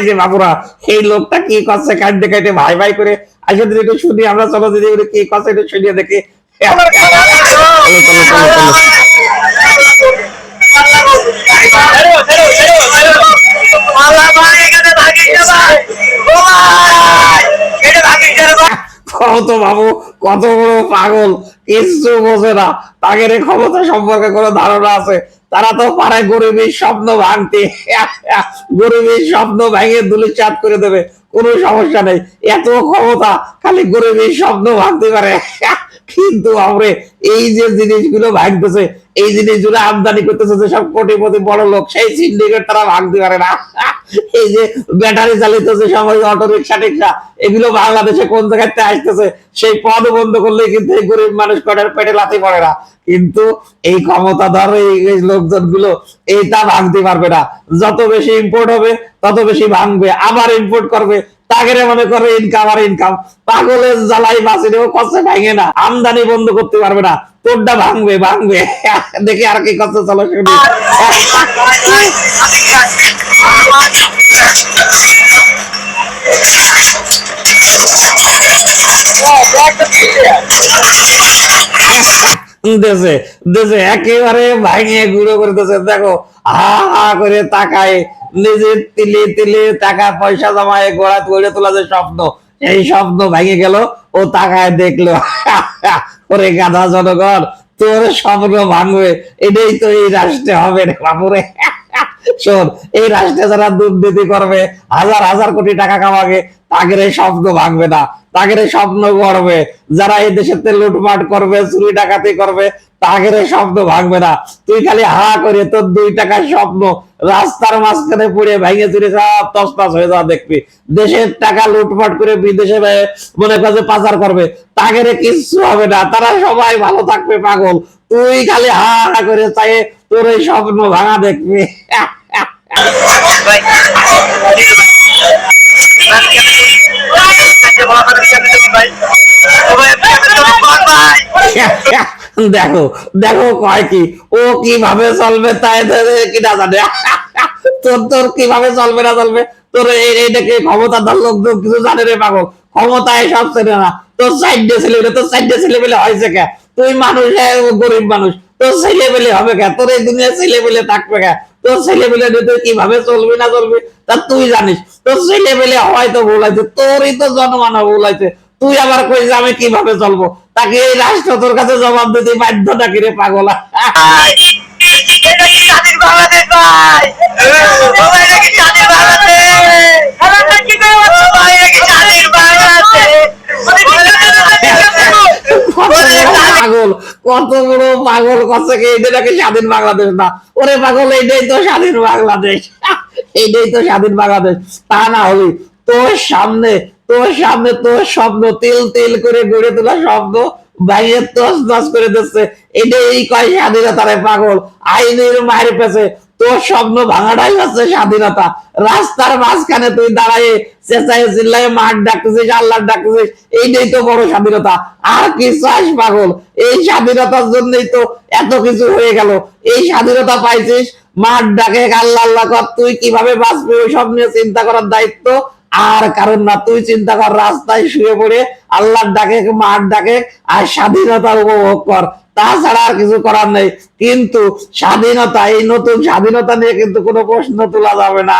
এই যে বাবুরা এই লোকটা কি করছে? কাটতে কাটতে ভাই ভাই করে আসলে যদি একটু শুনি আমরা চলো দিদি কি করছে একটু শুনিয়ে দেখি। কত বাবু কত বড় পাগল কিচ্ছু বোঝে না। তাদের ক্ষমতা সম্পর্কে কোনো ধারণা আছে। তারা তো পারে গরিবের স্বপ্ন ভাঙতে। গরিবের স্বপ্ন ভেঙে দুলিচাত করে দেবে, কোনো সমস্যা নেই। এত ক্ষমতা খালি গরিবের স্বপ্ন ভাঙতে পারে। কিন্তু আমরা এই যে জিনিসগুলো ভাঙতেছে এই জিনিসগুলো আমদানি করতেছে যে সব কোটিপতি বড় লোক, সেই সিন্ডিকেট তারা ভাঙতে পারে না। এই যে ব্যাটারি চালিত যে সময় অটো রিক্সা টিক্সা, এগুলো বাংলাদেশে কোন জায়গাতে আসতেছে, সেই পদ বন্ধ করলে কিন্তু এই গরিব মানুষ কটার পেটে লাথি পড়ে না। কিন্তু এই ক্ষমতাধর এই এই লোকজনগুলো এইটা ভাঙতে পারবে না। যত বেশি ইম্পোর্ট হবে, তত বেশি ভাঙবে, আবার ইম্পোর্ট করবে, তাগেরে মনে করে ইনকাম আর ইনকাম পাগলের জ্বালাই বাঁচিলেও কষ্টে ভাঙে না। আমদানি বন্ধ করতে পারবে না। তোরটা ভাঙবে ভাঙবে। দেখি আর কি কষ্ট চলো শুনি দেশে দেশে একেবারে ভাঙিয়ে গুঁড়ো করে দেশে। দেখো, হা হা করে তাকায় নিজের তিলে তিলে টাকা পয়সা জমায় গোড়া গড়ে তোলা যে স্বপ্ন এই স্বপ্ন ভেঙে গেল, ও তাকায় দেখল। ওরে গাধা জনগণ, তোর স্বপ্ন ভাঙবে, এটাই তো এই রাষ্ট্রে হবে রে বাপুরে শোন, এই রাষ্ট্রে যারা দুর্নীতি করবে, হাজার হাজার কোটি টাকা কামাবে তাদের এই স্বপ্ন ভাঙবে না তাদের এই স্বপ্ন গড়বে। যারা এই দেশেতে লুটপাট করবে, চুরি ডাকাতি করবে তাদের এই স্বপ্ন ভাঙবে না। তুই খালি হা করে তোর দুই টাকার স্বপ্ন রাস্তার মাঝখানে পড়ে ভেঙে চুরে সব তসপাস হয়ে যাওয়া দেখবি। দেশের টাকা লুটপাট করে বিদেশে মনে কাজে পাচার করবে। তাদের কিচ্ছু হবে না, তারা সবাই ভালো থাকবে, পাগল। তুই খালি হা হা করে চাই তোর এই স্বপ্ন ভাঙা দেখবি। দেখো দেখো কয় কি, ও কীভাবে চলবে তাই জানে। তোর তোর কীভাবে চলবে না চলবে, তোর কিছু জানে রে পাগল। ক্ষমতায় সব চেনে না। তোর তোর হয়েছে কে? তুই মানুষ গরিব মানুষ। তোর ছেলে পেলে হবে কে? তোর এই দুনিয়া ছেলে পেলে থাকবে কে? তোর ছেলে পেলে তুই কীভাবে চলবি না চলবি, তা তুই জানিস। তোর ছেলে পেলে হয়তো ভুল আছে তোরই তো জন্মানো ভুল আছে তুই আবার কই যে আমি কীভাবে চলবো? তাকে এই রাষ্ট্র তোর কাছে জবাব দিতে বাধ্য নাকি রে পাগলা? বাংলাদেশ ভাই? সবাই নাকি স্বাধীন বাংলাদেশ? কি করে সবাই নাকি স্বাধীন বাংলাদেশ? কত বড় পাগল কত বড় পাগল কত কি? এটা নাকি স্বাধীন বাংলাদেশ না? ওরে পাগল এইটাই তো স্বাধীন বাংলাদেশ। এইটাই তো স্বাধীন বাংলাদেশ। তা না হলে তোর সামনে তোর সামনে তোর স্বপ্ন, তিল তিল করে গড়ে তোলা স্বপ্ন বাইরে তস তস করে দিচ্ছে। এটাই কয় স্বাধীনতা রে পাগল। আইনের মায়ের পেছে। তোর স্বপ্ন ভাঙাটাই হচ্ছে স্বাধীনতা। রাস্তার মাঝখানে তুই দাঁড়ায় মাঠ ডাকতেছিস, আল্লাহ ডাকতেছিস। এইটাই তো বড় স্বাধীনতা। আর কি চাস পাগল? এই স্বাধীনতার জন্যই তো এত কিছু হয়ে গেল। এই স্বাধীনতা পাইছিস, মাঠ ডাকে, আল্লাহ আল্লাহ কর। তুই কীভাবে বাঁচবি? ওই সব নিয়ে চিন্তা করার দায়িত্ব আর কারণ না, তুই চিন্তা কর, রাস্তায় শুয়ে পড়ে আল্লাহর ডাকে, মার ডাকে আর স্বাধীনতা উপভোগ কর। তাছাড়া আর কিছু করার নেই। কিন্তু স্বাধীনতা, এই নতুন স্বাধীনতা নিয়ে কিন্তু কোনো প্রশ্ন তোলা যাবে না।